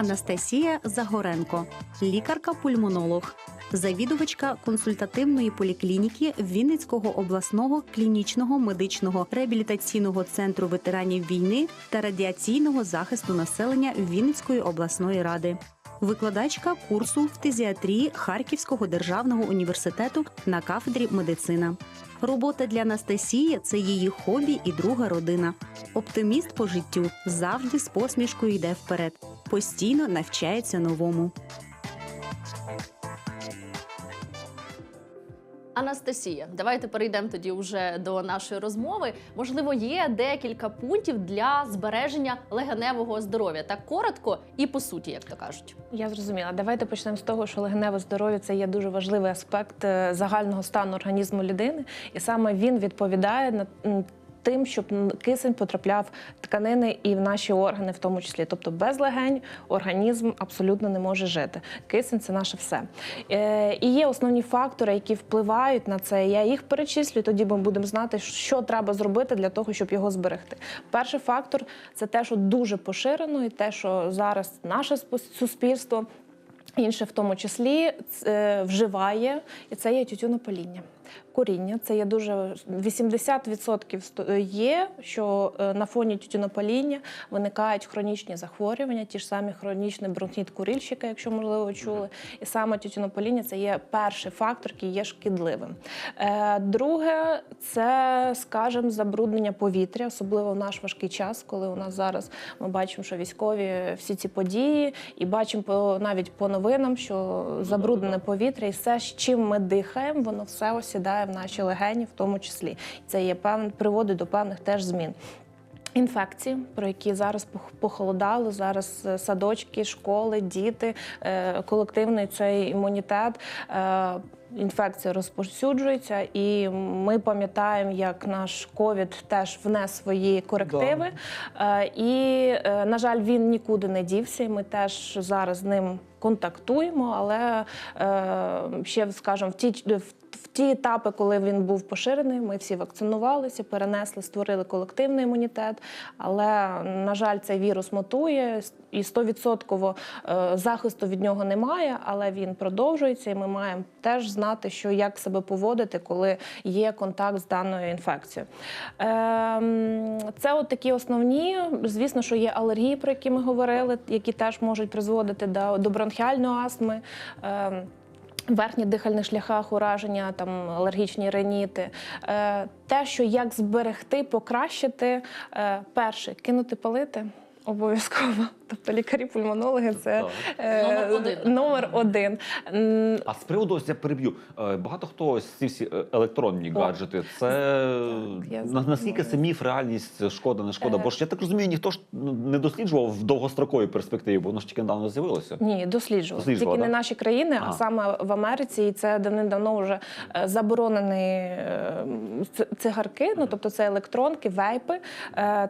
Анастасія Загоренко, лікарка-пульмонолог, завідувачка консультативної поліклініки Вінницького обласного клінічного медичного реабілітаційного центру ветеранів війни та радіаційного захисту населення Вінницької обласної ради. Викладачка курсу фтизіатрії Харківського державного університету на кафедрі медицина. Робота для Анастасії це її хобі і друга родина. Оптиміст по життю завжди з посмішкою йде вперед, постійно навчається новому. Анастасія, давайте перейдемо тоді вже до нашої розмови. Можливо, є декілька пунктів для збереження легеневого здоров'я. Так коротко і по суті, як то кажуть. Я зрозуміла. Давайте почнемо з того, що легеневе здоров'я це є дуже важливий аспект е, загального стану організму людини, і саме він відповідає на тим, щоб кисень потрапляв в тканини і в наші органи, в тому числі. Тобто без легень організм абсолютно не може жити. Кисень це наше все. Е, і є основні фактори, які впливають на це. Я їх перечислю. Тоді ми будемо знати, що треба зробити для того, щоб його зберегти. Перший фактор це те, що дуже поширено, і те, що зараз наше суспільство. Інше в тому числі е, вживає, і це є тютюнопаління. Куріння це є дуже 80% сто- є, що е, на фоні тютюнопаління виникають хронічні захворювання, ті ж самі хронічний бронхіт курильщика, якщо можливо чули. І саме тютюнопаління це є перший фактор, який є шкідливим. Е, Друге, це, скажімо, забруднення повітря, особливо в наш важкий час, коли у нас зараз ми бачимо, що військові всі ці події, і бачимо навіть по новинам, що забруднене повітря, і все, з чим ми дихаємо, воно все осідає в наші легені, в тому числі. Це є певне приводить до певних теж змін. Інфекції, про які зараз пох- похолодало, зараз е, садочки, школи, діти, е, колективний цей імунітет. Інфекція розповсюджується, і ми пам'ятаємо, як наш ковід теж внес свої корективи. Е, І, е, на жаль, він нікуди не дівся. і Ми теж зараз з ним контактуємо, але е, ще, скажімо, в ті в в ті етапи, коли він був поширений, ми всі вакцинувалися, перенесли, створили колективний імунітет. Але, на жаль, цей вірус мотує і 100% е, захисту від нього немає, але він продовжується, і ми маємо теж знати, що як себе поводити, коли є контакт з даною інфекцією. Ем, Це от такі основні. Звісно, що є алергії, про які ми говорили, які теж можуть призводити до, бронхіальної астми. Ем, в верхніх дихальних шляхах ураження, там алергічні реніти. Е, те, що як зберегти, покращити, е, перше кинути палити. Обов'язково, тобто лікарі-пульмонологи це е, Номер один. номер один. А з приводу ось я переб'ю. Е, Багато хто ось ці всі е, електронні гаджети. Це наскільки це міф, реальність, шкода, не шкода? Бо ж я так розумію, ніхто ж ну, не досліджував в довгостроковій перспективі, бо воно ж тільки недавно з'явилося. Ні, досліджували. Досліджували, Тільки не наші країни, а саме в Америці, і це давним-давно вже заборонені цигарки, ну тобто це електронки, вейпи.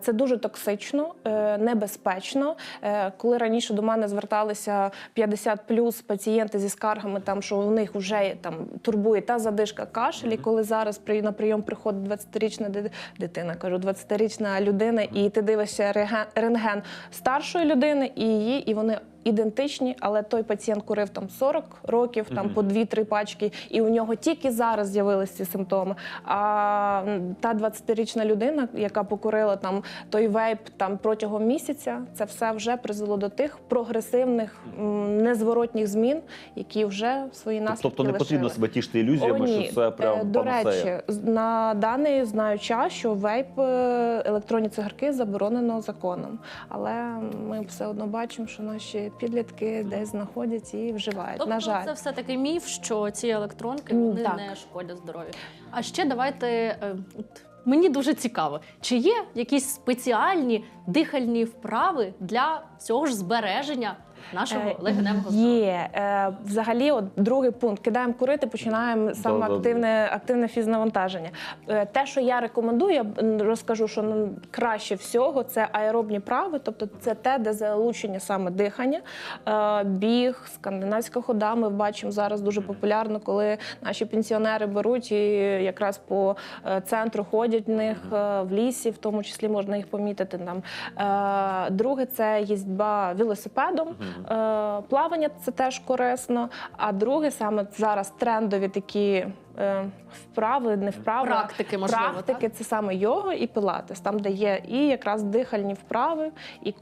Це дуже токсично, небезпечно. Е, Коли раніше до мене зверталися 50 плюс пацієнти зі скаргами, там що у них вже там турбує та задишка кашель, і коли зараз на прийом приходить 20-річна дитина, кажу, 20-річна людина, і ти дивишся рентген старшої людини і її, і вони. Ідентичні, але той пацієнт курив там 40 років, там по 2-3 пачки, і у нього тільки зараз з'явилися ці симптоми. А та 20-річна людина, яка покурила там той вейп там протягом місяця, це все вже призвело до тих прогресивних незворотніх змін, які вже свої наслідки Тобто не потрібно себе тішити ілюзіями, О, ні. що це прям Е, До панацея. речі, на даний знаю час, що вейп е, електронні цигарки заборонено законом. Але ми все одно бачимо, що наші підлітки десь знаходять і вживають. Тобто на жаль, це все таки міф, що ці електронки вони так. не шкодять здоров'ю. А ще давайте. е, Мені дуже цікаво, чи є якісь спеціальні дихальні вправи для цього ж збереження нашого Е, легеневого здоров'я? Є Е, взагалі, от другий пункт кидаємо курити, починаємо саме активне, активне фізнавантаження. Е, Те, що я рекомендую, я розкажу, що ну, краще всього це аеробні прави, тобто це те, де залучення саме дихання, е, біг, скандинавська хода. Ми бачимо зараз дуже популярно, коли наші пенсіонери беруть і якраз по е, центру ходять в них е, в лісі, в тому числі можна їх помітити там. Е, Друге це їздьба велосипедом. Е, Плавання це теж корисно. А друге, саме зараз трендові такі е, вправи, не вправи. Практики, можливо, Практики це саме йога і пілатес, там, де є і якраз дихальні вправи. І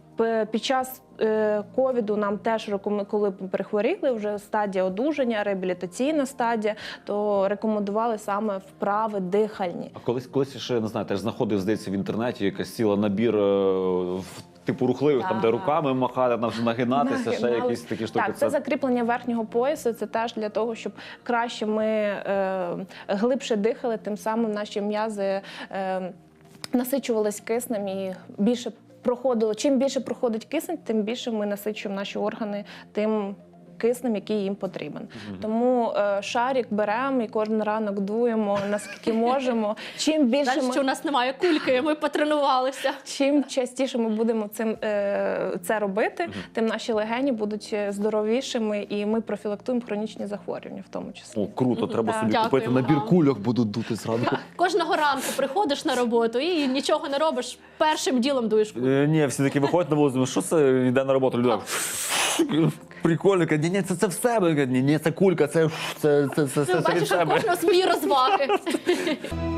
під час е, ковіду нам теж коли перехворіли, вже стадія одужання, реабілітаційна стадія, то рекомендували саме вправи дихальні. А колись, колись ще не знаю, теж знаходив, здається, в інтернеті якась ціла набір в типу рухливих, там, де руками махати, там, нагинатися, ще якісь такі штуки. Так, це закріплення верхнього поясу. Це теж для того, щоб краще ми е, глибше дихали, тим самим наші м'язи е, насичувались киснем і більше проходило. Чим більше проходить кисень, тим більше ми насичуємо наші органи тим. Киснем, який їм потрібен. Тому е, шарик беремо і кожен ранок дуємо наскільки можемо. Чим більше Жаль, ми... що у нас немає кульки, ми потренувалися. Чим частіше ми будемо цим е, це робити, тим наші легені будуть е, здоровішими, і ми профілактуємо хронічні захворювання, в тому числі. О, круто, треба Так. собі Дякуємо купити набір вам. кульок, буду дути зранку. Кожного ранку приходиш на роботу і нічого не робиш. Першим ділом дуєш кульку. Е, Ні, всі такі виходять на вулицю, думають, що це йде на роботу? Люди так, прикольно, каже, ні, ні, це, це в себе. Каже, Ні, ні, це кулька, це, це, це, це, це, це від бачиш, у себе. кожного свої розваги.